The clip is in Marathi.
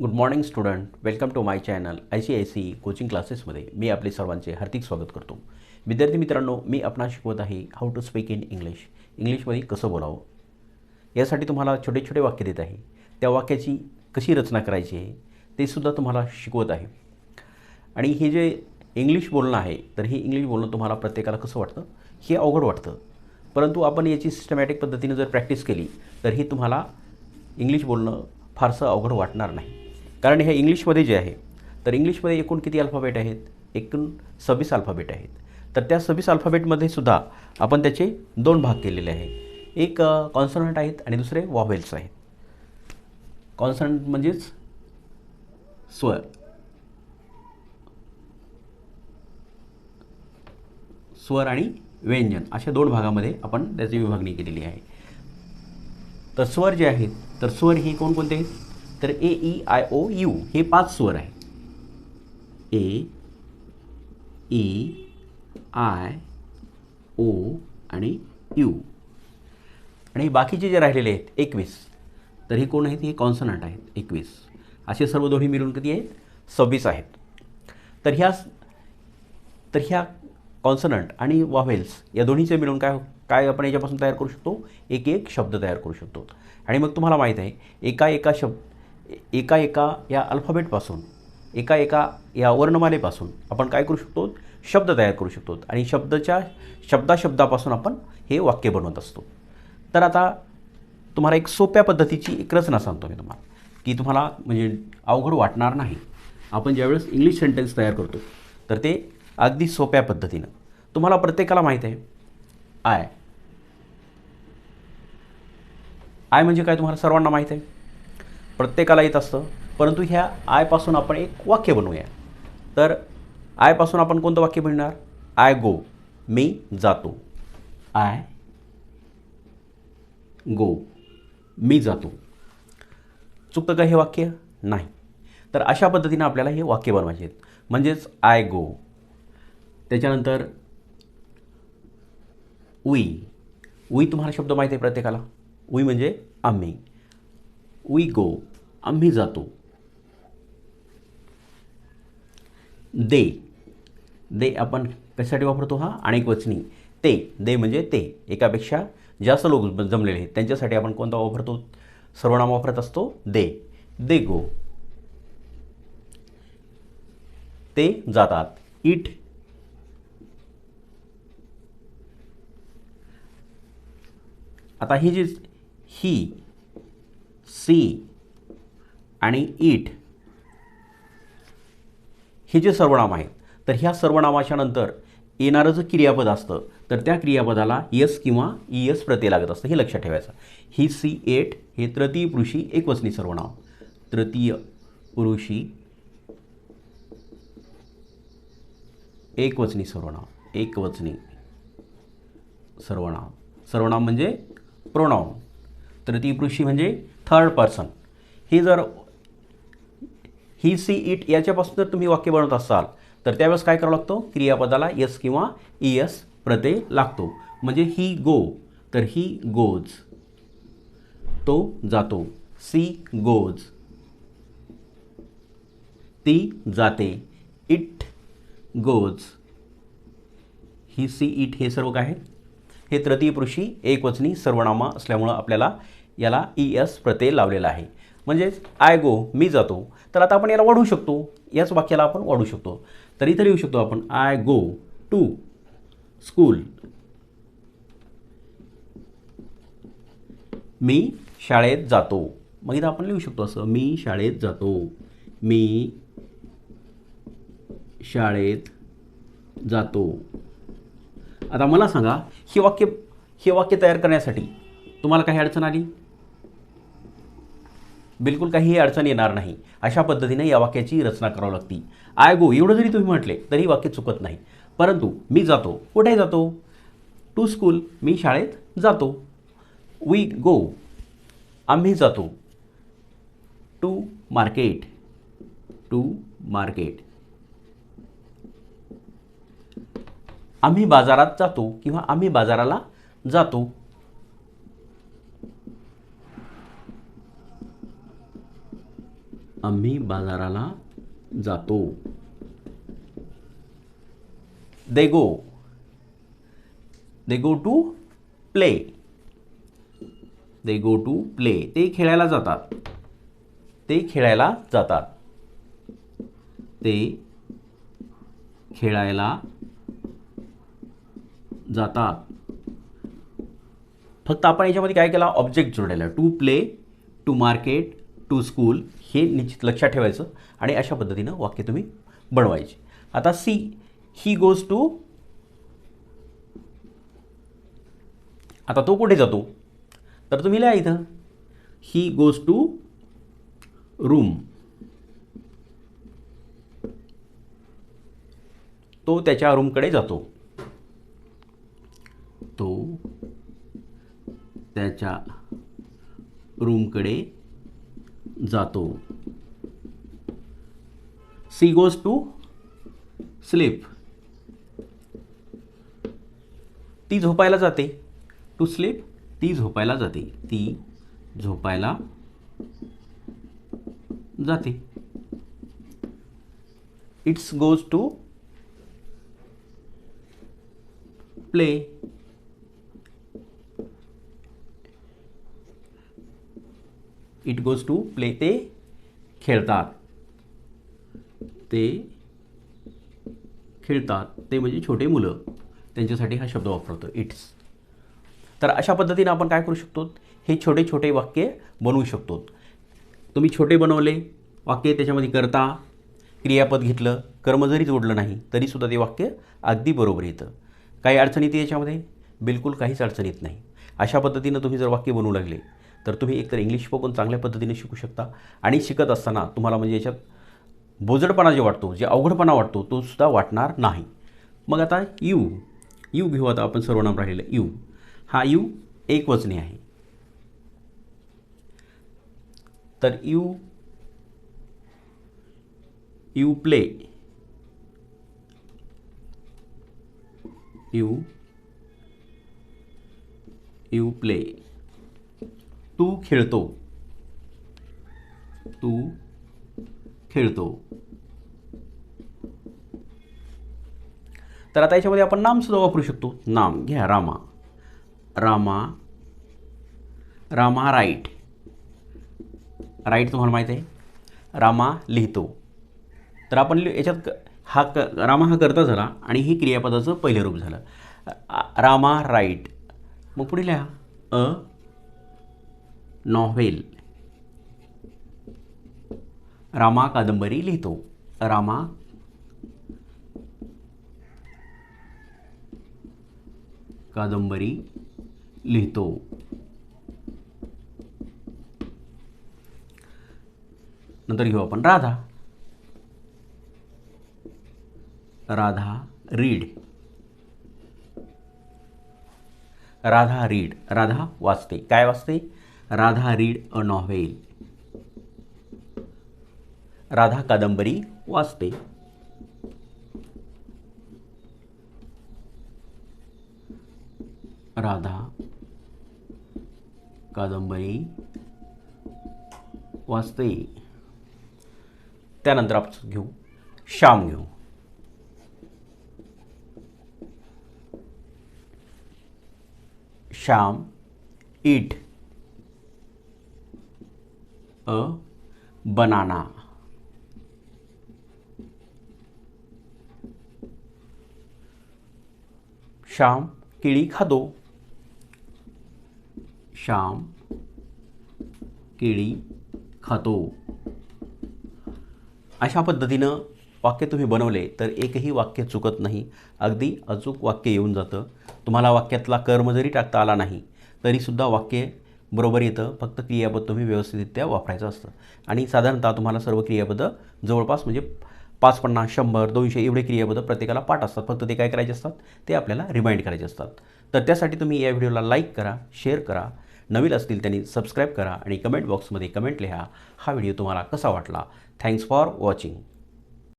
Good morning student welcome to my channel I C I C coaching क्लासेसमध्ये मी आपले सर्वांचे हार्दिक स्वागत करतो. विद्यार्थी मित्रांनो मी आपणास शिकवत आहे how to speak in English इंग्लिशमध्ये कसं बोलावं? यासाठी तुम्हाला छोटे छोटे वाक्य देत आहे. त्या वाक्याची कशी रचना करायची आहे ते सुद्धा तुम्हाला शिकवत आहे. आणि हे जे इंग्लिश बोलणं आहे तर हे इंग्लिश बोलणं तुम्हाला प्रत्येकाला कसं वाटतं? हे अवघड वाटतं. परंतु आपण याची सिस्टमॅटिक पद्धतीने जर प्रॅक्टिस केली तर हे तुम्हाला इंग्लिश बोलणं फारसं अवघड वाटणार नाही. कारण हे इंग्लिशमध्ये जे आहे तर इंग्लिशमध्ये एकूण किती अल्फाबेट आहेत? एकूण सव्वीस अल्फाबेट आहेत. तर त्या सव्वीस अल्फाबेटमध्ये सुद्धा आपण त्याचे दोन भाग केलेले आहे. एक कॉन्सनंट आहेत आणि दुसरे वॉवेल्स आहेत. कॉन्सनंट म्हणजेच स्वर. स्वर आणि व्यंजन अशा दोन भागामध्ये आपण त्याची विभागणी केलेली आहे. तर स्वर जे आहेत तर स्वर हे कोणकोणते आहेत? तर A E I O U हे पाच स्वर आहे. ए ई आय ओ आणि यू आणि बाकीचे जे राहिलेले आहेत एकवीस. तर हे कोण आहेत? हे कॉन्सनंट आहेत एकवीस. असे सर्व दोन्ही मिळून किती आहेत? सव्वीस आहेत. तर ह्या तर ह्या कॉन्सनंट आणि वॉव्हेल्स या दोन्हीचे मिळून काय हो- काय आपण याच्यापासून तयार करू शकतो? एक एक शब्द तयार करू शकतो. आणि मग तुम्हाला माहीत आहे एका एका शब्द एका एका या अल्फाबेटपासून एका एका या वर्णमालेपासून आपण काय करू शकतो? शब्द तयार करू शकतो. आणि शब्दाच्या शब्दाशब्दापासून आपण हे वाक्य बनवत असतो. तर आता तुम्हाला एक सोप्या पद्धतीची एक रचना सांगतो मी तुम्हाला की तुम्हाला म्हणजे अवघड वाटणार नाही. आपण ज्यावेळेस इंग्लिश सेंटेन्स तयार करतो तर ते अगदी सोप्या पद्धतीनं. तुम्हाला प्रत्येकाला माहीत आहे आय आय म्हणजे काय तुम्हाला सर्वांना माहीत आहे? प्रत्येकाला येत असतं. परंतु ह्या आयपासून आपण एक वाक्य बनवूया. तर आयपासून आपण कोणतं वाक्य बनणार आय गो मी जातो. आय गो मी जातो. चुकतं का हे वाक्य? नाही. तर अशा पद्धतीनं आपल्याला हे वाक्य बनवायचे आहेत. म्हणजेच आय गो त्याच्यानंतर उई उई तुम्हाला शब्द माहीत आहे प्रत्येकाला. उई म्हणजे आम्ही. उई गो आम्ही जातो. दे. दे आपण कशासाठी वापरतो हा? अनेक वचनी. ते. दे म्हणजे ते. एकापेक्षा जास्त लोक जमलेले आहेत. त्यांच्यासाठी आपण कोणता वापरतो? सर्वनाम वापरत असतो. दे. दे गो. ते जातात. इट आता ही जी ही सी आणि ईट हे जे सर्वनाम आहेत तर ह्या सर्वनामाच्या नंतर येणारं जर क्रियापद असतं तर त्या क्रियापदाला यस किंवा ई एस प्रत्यय लागत असतं हे लक्षात ठेवायचं. ही सी एट हे तृतीय पुरुषी एकवचनी सर्वनाम. तृतीय पुरुषी एकवचनी सर्वनाम. एकवचनी सर्वनाम. सर्वनाम म्हणजे प्रोनाऊन तृतीय पुरुषी म्हणजे थर्ड पर्सन हे जर ही सी इट याच्यापासून जर तुम्ही वाक्य बनवत असाल तर त्यावेळेस काय करावं लागतो? क्रियापदाला यस किंवा ई एस प्रत्यय लागतो. म्हणजे ही गो तर ही गोज. तो जातो. She goes. ती जाते. It goes. He she it हे सर्व काय आहे? हे तृतीय पुरुषी एकवचनी सर्वनामा असल्यामुळं आपल्याला याला ई एस प्रत्यय लावलेला आहे. म्हणजेच आय गो मी जातो. तर आता आपण याला वाढवू शकतो. याच वाक्याला आपण वाढवू शकतो. तर इथं लिहू शकतो आपण आय गो टू स्कूल मी शाळेत जातो. मग इथं आपण लिहू शकतो असं मी शाळेत जातो. मी शाळेत जातो. आता मला सांगा हे वाक्य हे वाक्य तयार करण्यासाठी तुम्हाला काही अडचण आली? बिलकुल काहीही अडचण येणार नाही. अशा पद्धतीने या वाक्याची रचना करावी लागती. आय गो एवढं जरी तुम्ही म्हटले तरी वाक्य चुकत नाही. परंतु मी जातो. कुठे जातो? टू स्कूल मी शाळेत जातो. वी गो आम्ही जातो. टू मार्केट टू मार्केट आम्ही बाजारात जातो किंवा आम्ही बाजाराला जातो. आम्ही बाजाराला जातो. They go they go to play they go to play ते खेळायला जातात. ते खेळायला जातात. ते खेळायला जातात. फक्त आपण याच्यामध्ये काय केला? ऑब्जेक्ट जोडायला to play to market to school हे निश्चित लक्षात ठेवायचं आणि अशा पद्धतीनं वाक्य तुम्ही बनवायचे. आता सी ही गोज टू आता तो कुठे जातो? तर तुम्ही लिहा इथं. ही गोज टू रूम तो त्याच्या रूमकडे जातो. तो त्याच्या रूमकडे जातो. सी गोज टू स्लीप ती झोपायला जाते. टू स्लीप ती झोपायला जाते. ती झोपायला जाते. It's goes to play it goes to play ते खेळतात. ते खेळतात. ते म्हणजे छोटे मुलं. त्यांच्यासाठी हा शब्द वापरतो. इट्स तर अशा पद्धतीने आपण काय करू शकतो? हे छोटे छोटे वाक्य बनवू शकतो. तुम्ही छोटे बनवले वाक्य त्याच्यामध्ये करता क्रियापद घेतलं कर्म जरी जोडलं नाही तरीसुद्धा ते वाक्य अगदी बरोबर येतं. काही अडचण येते याच्यामध्ये? बिलकुल काहीच अडचण येत नाही. अशा पद्धतीनं तुम्ही जर वाक्य बनवू लागले तर तुम्ही एकतर इंग्लिश बघून चांगल्या पद्धतीने शिकू शकता. आणि शिकत असताना तुम्हाला म्हणजे याच्यात बोजडपणा जे वाटतो जे अवघडपणा वाटतो तो सुद्धा वाटणार नाही. मग आता यू यू घेऊ आता आपण सर्वनाम राहिलेलं. यू. हा यू एक वचनी आहे. तर you you play. You you play. तू खेळतो. तू खेळतो. तर आता याच्यामध्ये आपण नामसुद्धा वापरू शकतो. नाम घ्या रामा. रामा रामा राईट. राईट तुम्हाला माहीत आहे. रामा लिहितो. तर आपण याच्यात क- हा क रामा हा करता झाला आणि ही क्रियापदाचं पहिलं रूप झालं. रामा राईट. मग पुढे लिहा. अ नॉव्हेल. रामा कादंबरी लिहितो. रामा. कादंबरी लिहितो. नंतर घेऊ आपण राधा. राधा रीड. राधा रीड. राधा वाचते. काय वाचते? Radha read a novel. Radha कादंबरी वाचते. राधा कादंबरी वाचते. त्यानंतर आपण घेऊ. श्याम घेऊ. Shyam eat a banana. Shyam केळी खातो श्याम केळी खातो. अशा पद्धतीनं वाक्य तुम्ही बनवले तर एकही वाक्य चुकत नाही. अगदी अचूक वाक्य येऊन जातं. तुम्हाला वाक्यातला कर्म जरी टाकता आला नाही तरीसुद्धा वाक्य बरोबर येतं. फक्त क्रियापद तुम्ही व्यवस्थितरित्या वापरायचं असतं. आणि साधारणतः तुम्हाला सर्व क्रियापदं जवळपास म्हणजे पाच पन्नास शंभर दोनशे एवढे क्रियापदं प्रत्येकाला पाठ असतात. फक्त ते काय करायचे असतात? ते आपल्याला रिमाइंड करायचे असतात. तर त्यासाठी तुम्ही या व्हिडिओला लाईक करा शेअर करा. नवीन असतील त्यांनी सबस्क्राईब करा आणि कमेंट बॉक्समध्ये कमेंट लिहा. हा व्हिडिओ तुम्हाला कसा वाटला? Thanks for watching